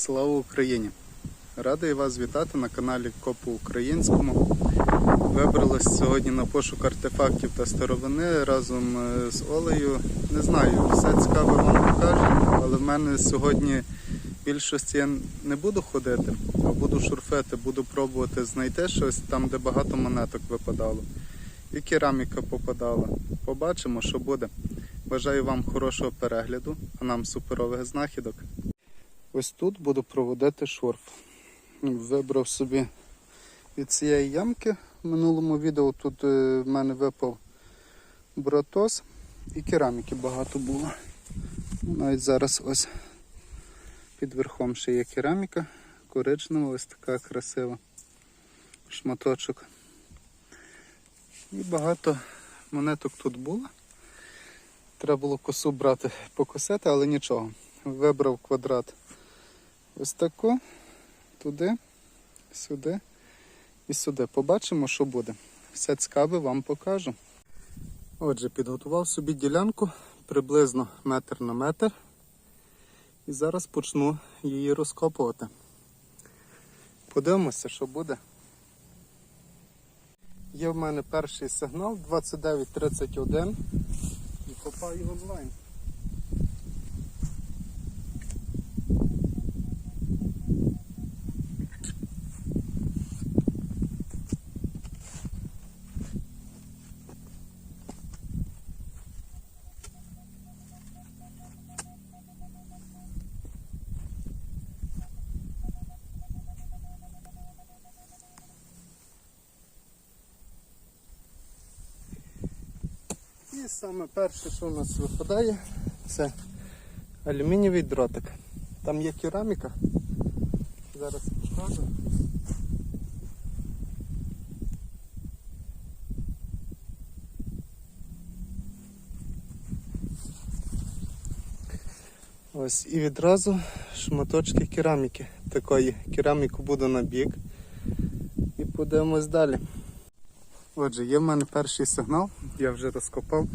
Слава Україні! Радий вас вітати на каналі Копу Українському. Вибралась сьогодні на пошук артефактів та старовини разом е, з Олею. Не знаю, все цікаве вам покажу, але в мене сьогодні більшості я не буду ходити, а буду шурфити, буду пробувати знайти щось там, де багато монеток випадало. І кераміка попадала. Побачимо, що буде. Бажаю вам хорошого перегляду, а нам суперових знахідок. Ось тут буду проводити шурф. Вибрав собі від цієї ямки. В минулому відео тут е, в мене випав братос і кераміки багато було. Навіть зараз ось під верхом ще є кераміка, коричнева, ось така красива шматочок. І багато монеток тут було. Треба було косу брати, покосити, але нічого. Вибрав квадрат ось тако, туди, сюди і сюди. Побачимо, що буде. Все цікаве вам покажу. Отже, підготував собі ділянку приблизно метр на метр. І зараз почну її розкопувати. Подивимося, що буде. Є в мене перший сигнал 2931 і копаю онлайн. Саме перше, що у нас випадає, це алюмінієвий дротик. Там є кераміка. Зараз покажу. Ось і відразу шматочки кераміки. Такої кераміку буду на бік. І подивимось далі. Отже, є в мене перший сигнал, я вже розкопав,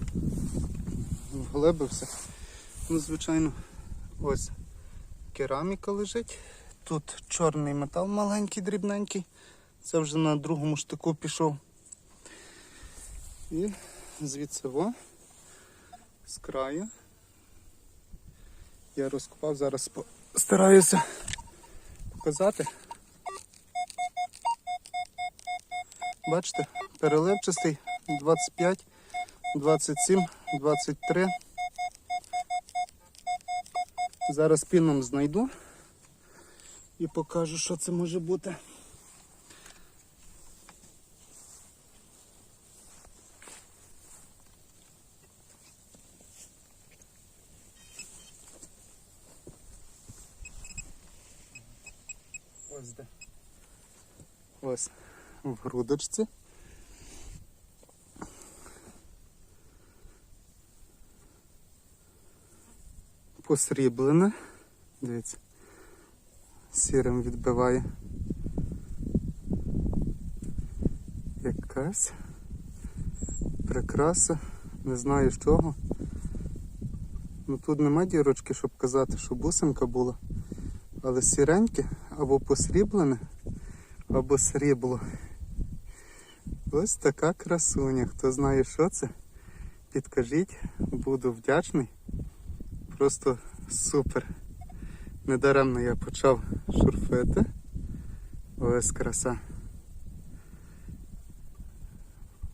вглибився. Ну, звичайно, ось кераміка лежить. Тут чорний метал маленький, дрібненький. Це вже на другому штику пішов. І звідси во, з краю. Я розкопав, зараз стараюся показати. Бачите, переливчастий 25, 27, 23. Зараз піном знайду і покажу, що це може бути. Ось де. Ось в грудочці. Посріблене. Дивіться, сірим відбиває. Якась прикраса, не знаю з чого. Ну тут нема дірочки, щоб казати, що бусинка була, але сіреньке або посріблене, або срібло. Ось така красуня. Хто знає, що це, підкажіть, буду вдячний. Просто супер. Недаремно я почав шурфити. Ось краса.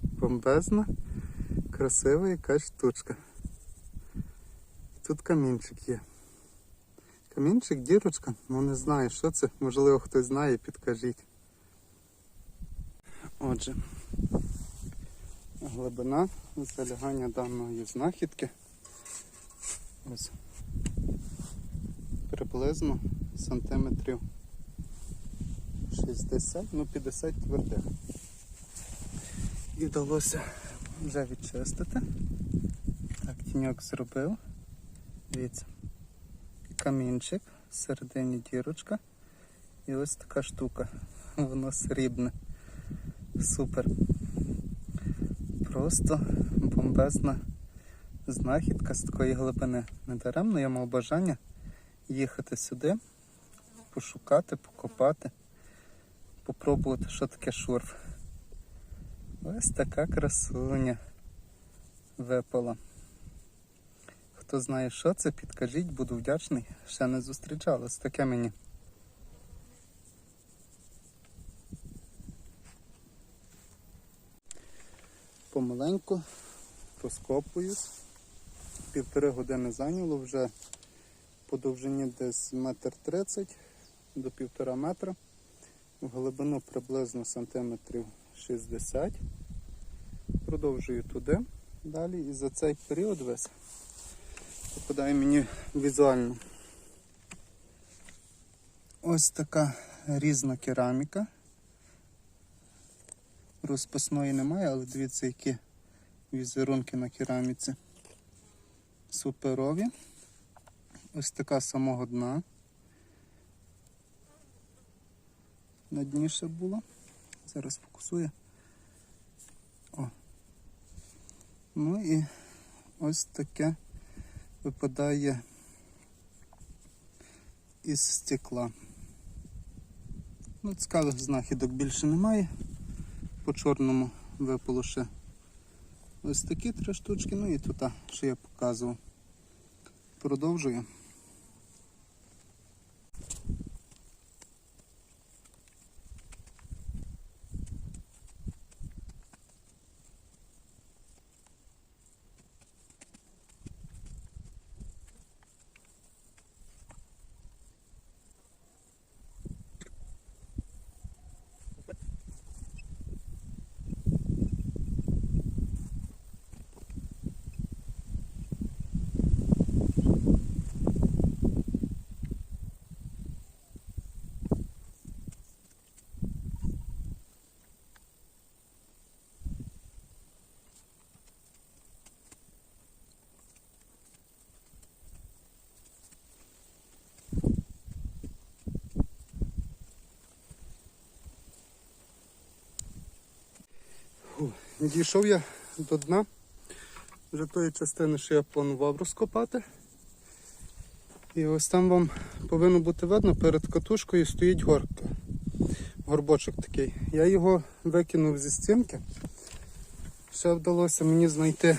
Бомбезна, красива якась штучка. Тут камінчик є. Камінчик, дірочка, ну не знаю, що це. Можливо, хтось знає, підкажіть. Отже, глибина залягання даної знахідки. Ось приблизно сантиметрів 60, ну 50 твердих. І вдалося вже відчистити. Так, тіньок зробив. Дивіться. Камінчик, всередині дірочка. І ось така штука. Воно срібне. Супер. Просто бомбезна знахідка з такої глибини. Недаремно я мав бажання їхати сюди пошукати, покопати, попробувати, що таке шурф. Ось така красуня випала. Хто знає, що це, підкажіть, буду вдячний. Ще не зустрічалось таке мені. Помаленьку розкопуюсь. Півтори години зайняло вже по довжині десь метр тридцять до півтора метра. В глибину приблизно сантиметрів 60. Продовжую туди далі і за цей період весь попадає мені візуально. Ось така різна кераміка. Розписної немає, але дивіться, які візерунки на кераміці. Суперові. Ось така самого дна. На дні ще була. Зараз фокусує. О. Ну і ось таке випадає із стекла. Ну, цікавих знахідок більше немає. По чорному випало ще ось такі три штучки, ну і тут, що я показував. Продовжую. Фу, Дійшов я до дна. Вже тої частини, що я планував розкопати. І ось там вам повинно бути видно, перед катушкою стоїть горка. Горбочок такий. Я його викинув зі стінки. Ще вдалося мені знайти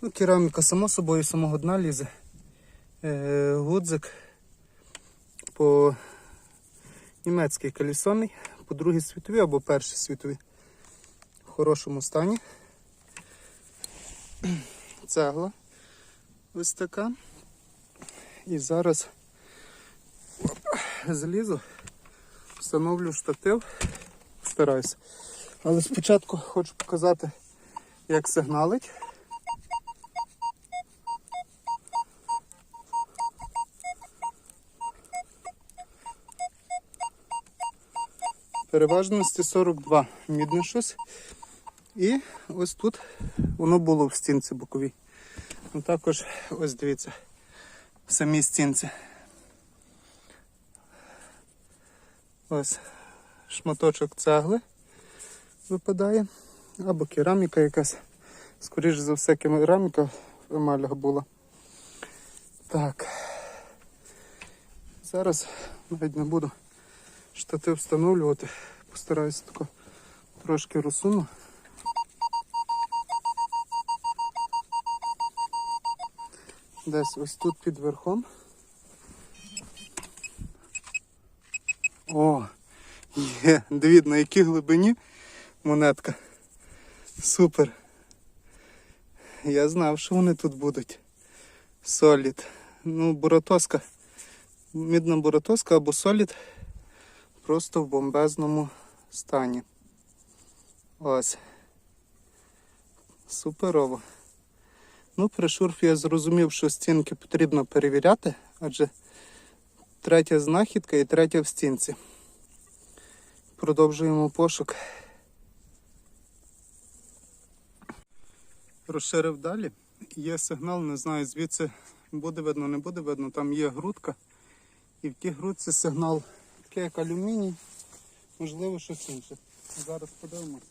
ну, кераміка, само собою, самого дна лізе. Е, гудзик по німецький колісоний, по другій світовій або першій світовій хорошому стані. Цегла ось така. І зараз оп, залізу, встановлю штатив, стараюся. Але спочатку хочу показати, як сигналить. Переважності 42 мідне щось. І ось тут воно було в стінці боковій. Ну також ось дивіться, в самій стінці. Ось шматочок цегли випадає. Або кераміка якась. Скоріше за все, кераміка в емалях була. Так. Зараз навіть не буду штатив встановлювати. Постараюся тако трошки розсуну. Десь ось тут під верхом. О, є, дивіться, на якій глибині монетка. Супер. Я знав, що вони тут будуть. Солід. Ну, буратоска. Мідна буратоска або солід просто в бомбезному стані. Ось. Суперово. Ну, при шурфі я зрозумів, що стінки потрібно перевіряти, адже третя знахідка і третя в стінці. Продовжуємо пошук. Розширив далі. Є сигнал, не знаю, звідси буде видно, не буде видно. Там є грудка. І в тій грудці сигнал такий як алюміній, можливо щось інше. Зараз подивимося.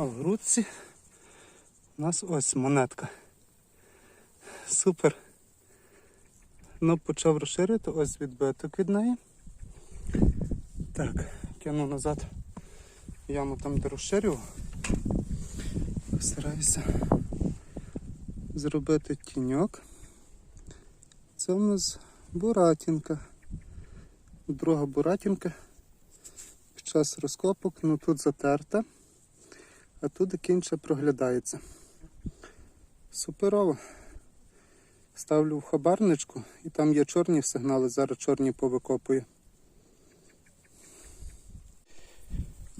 А в грудці у нас ось монетка. Супер. Ну, почав розширити, ось відбиток від неї. Так, кину назад яму там, де розширював. Постараюся зробити тіньок. Це у нас буратінка. Друга буратінка. Під час розкопок, ну тут затерта, а тут кінче проглядається. Суперово. Ставлю в хабарничку і там є чорні сигнали, зараз чорні повикопую.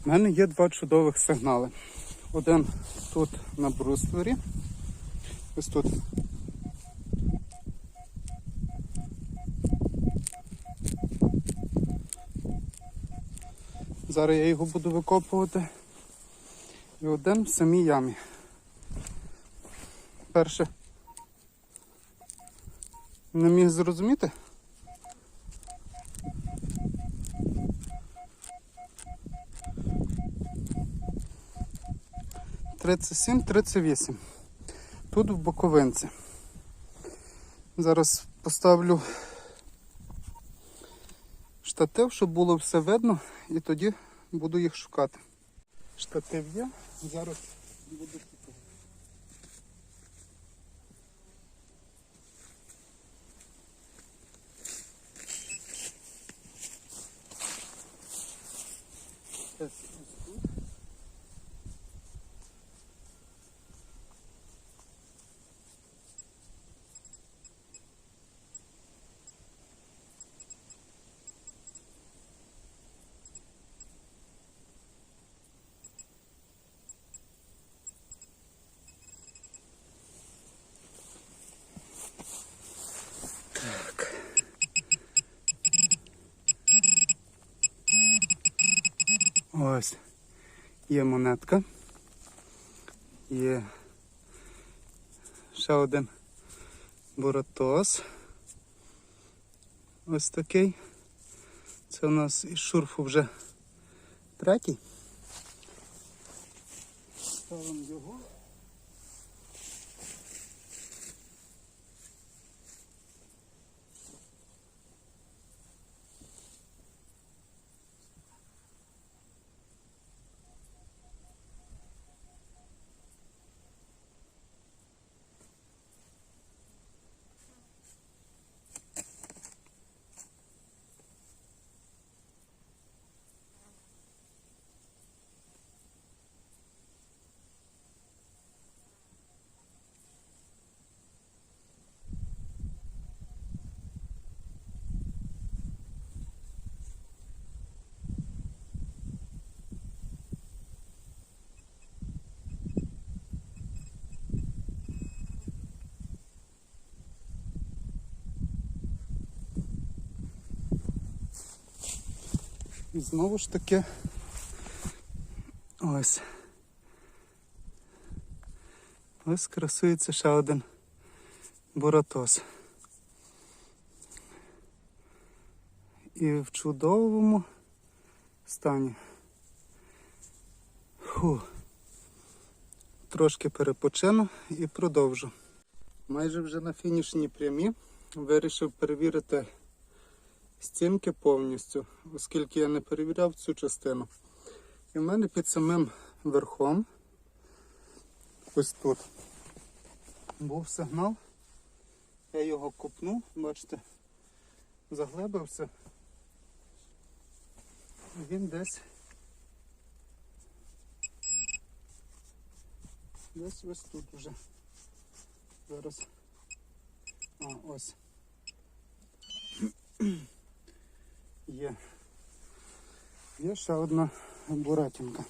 У мене є два чудових сигнали. Один тут на брустворі. Ось тут. Зараз я його буду викопувати. І один в самій ямі. Перше. Не міг зрозуміти. Тридцять сім, тридцять вісім. Тут в боковинці. Зараз поставлю штатив, щоб було все видно, і тоді буду їх шукати. Штатив є, зараз буду шукати. Ось ось тут. Так. Ось є монетка. Є ще один боротос. Ось такий. Це у нас із шурфу вже третій. Ставимо його. І знову ж таки ось. Ось красується ще один буратос. І в чудовому стані. Фу. Трошки перепочину і продовжу. Майже вже на фінішній прямі вирішив перевірити стінки повністю, оскільки я не перевіряв цю частину. І в мене під самим верхом, ось тут, був сигнал. Я його копнув, бачите, заглибився. Він десь десь ось тут вже. Зараз. А, ось. Є. Є ще одна буратінка.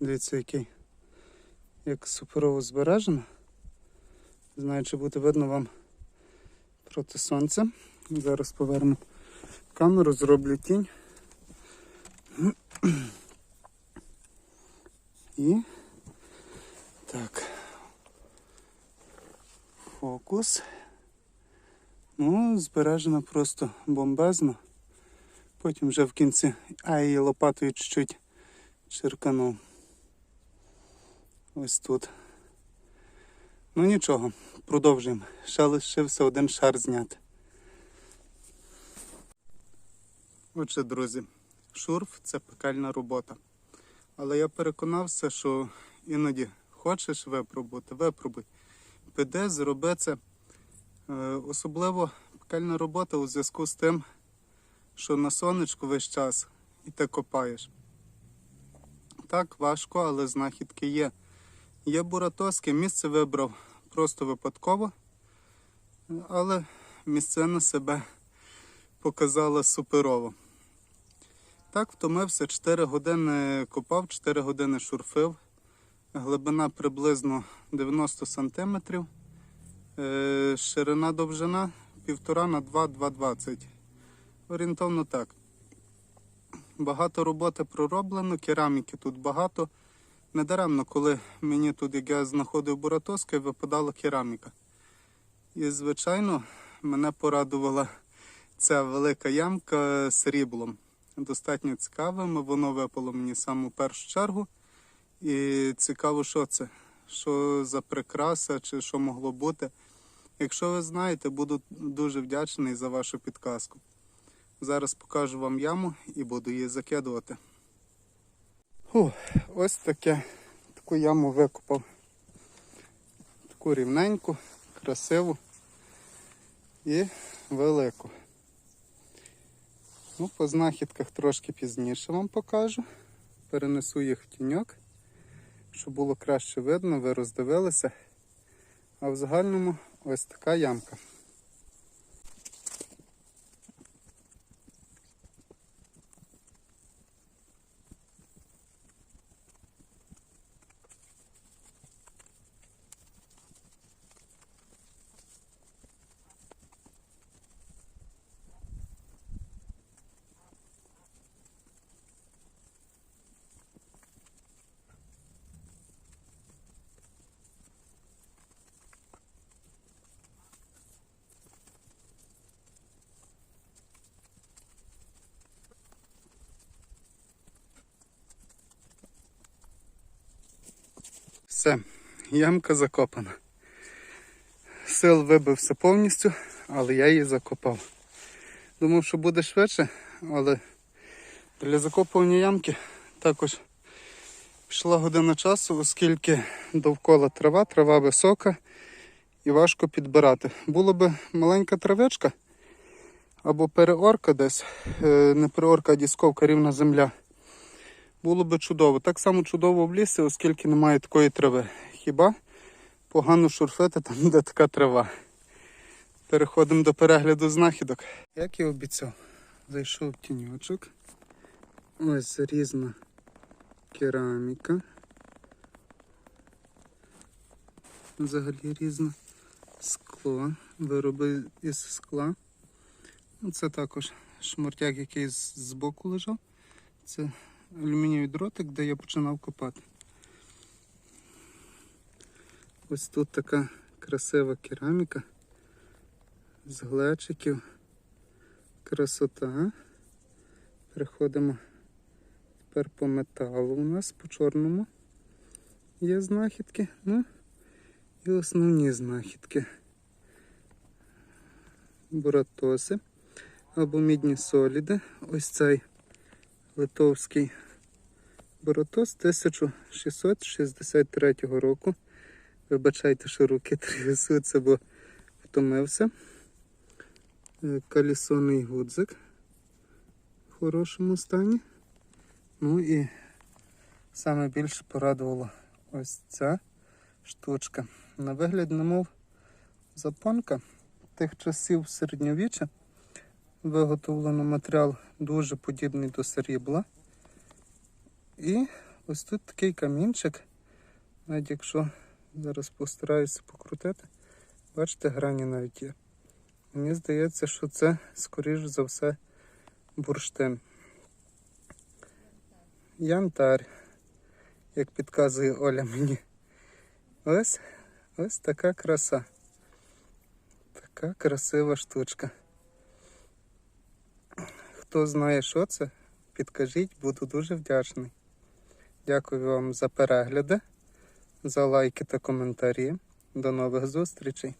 Дивіться, який як суперово збережена. Знаю, чи буде видно вам проти сонця. Зараз поверну камеру, зроблю тінь. І так. Фокус. Ну, збережена просто бомбезно. Потім вже в кінці, а її лопатою чуть-чуть черканув. Ось тут. Ну нічого, продовжуємо. Ще лишився один шар зняти. Отже, друзі, шурф це пекельна робота. Але я переконався, що іноді хочеш випробувати, випробуй. Піди, зроби це. Е, Особливо пекельна робота у зв'язку з тим, що на сонечку весь час і ти копаєш. Так, важко, але знахідки є. Є буратоски, місце вибрав просто випадково, але місцина себе показала суперово. Так, втомився, 4 години копав, 4 години шурфив. Глибина приблизно 90 см. Е, ширина довжина 1,5 на 2, 2,20. Орієнтовно так. Багато роботи пророблено, кераміки тут багато. Недаремно, коли мені тут, як я знаходив буратоски, випадала кераміка. І, звичайно, мене порадувала ця велика ямка з сріблом. Достатньо цікавим, воно випало мені саме в першу чергу. І цікаво, що це, що за прикраса чи що могло бути. Якщо ви знаєте, буду дуже вдячний за вашу підказку. Зараз покажу вам яму і буду її закидувати. Фу, ось таке. Таку яму викопав. Таку рівненьку, красиву і велику. Ну, по знахідках трошки пізніше вам покажу. Перенесу їх в тіньок, щоб було краще видно, ви роздивилися. А в загальному ось така ямка. Все, ямка закопана. Сил вибився повністю, але я її закопав. Думав, що буде швидше, але для закопування ямки також пішла година часу, оскільки довкола трава, трава висока і важко підбирати. Було б маленька травичка або переорка десь, е, не переорка, а дісковка рівна земля. Було би чудово. Так само чудово в лісі, оскільки немає такої трави. Хіба погано шурфити там, де така трава. Переходимо до перегляду знахідок. Як і обіцяв, зайшов тіньочок. Ось різна кераміка. Взагалі різне скло, вироби із скла. Ну, Це також шмуртяк, який збоку лежав. Це алюмінієвий дротик, де я починав копати. Ось тут така красива кераміка з глечиків. Красота. Переходимо тепер по металу у нас, по чорному. Є знахідки. Ну і основні знахідки. Буратоси або мідні соліди. Ось цей литовський Боротос 1663 року. Вибачайте, що руки трясуться, бо втомився. Е, Калісонний гудзик в хорошому стані. Ну і саме більше порадувала ось ця штучка. На вигляд, немов запонка тих часів середньовіччя. Виготовлено матеріал дуже подібний до срібла. І ось тут такий камінчик. Навіть якщо зараз постараюся покрутити, бачите, грані навіть є. Мені здається, що це, скоріш за все, бурштин. Янтар, як підказує Оля мені. Ось ось така краса. Така красива штучка. Хто знає, що це, підкажіть, буду дуже вдячний. Дякую вам за перегляди, за лайки та коментарі. До нових зустрічей!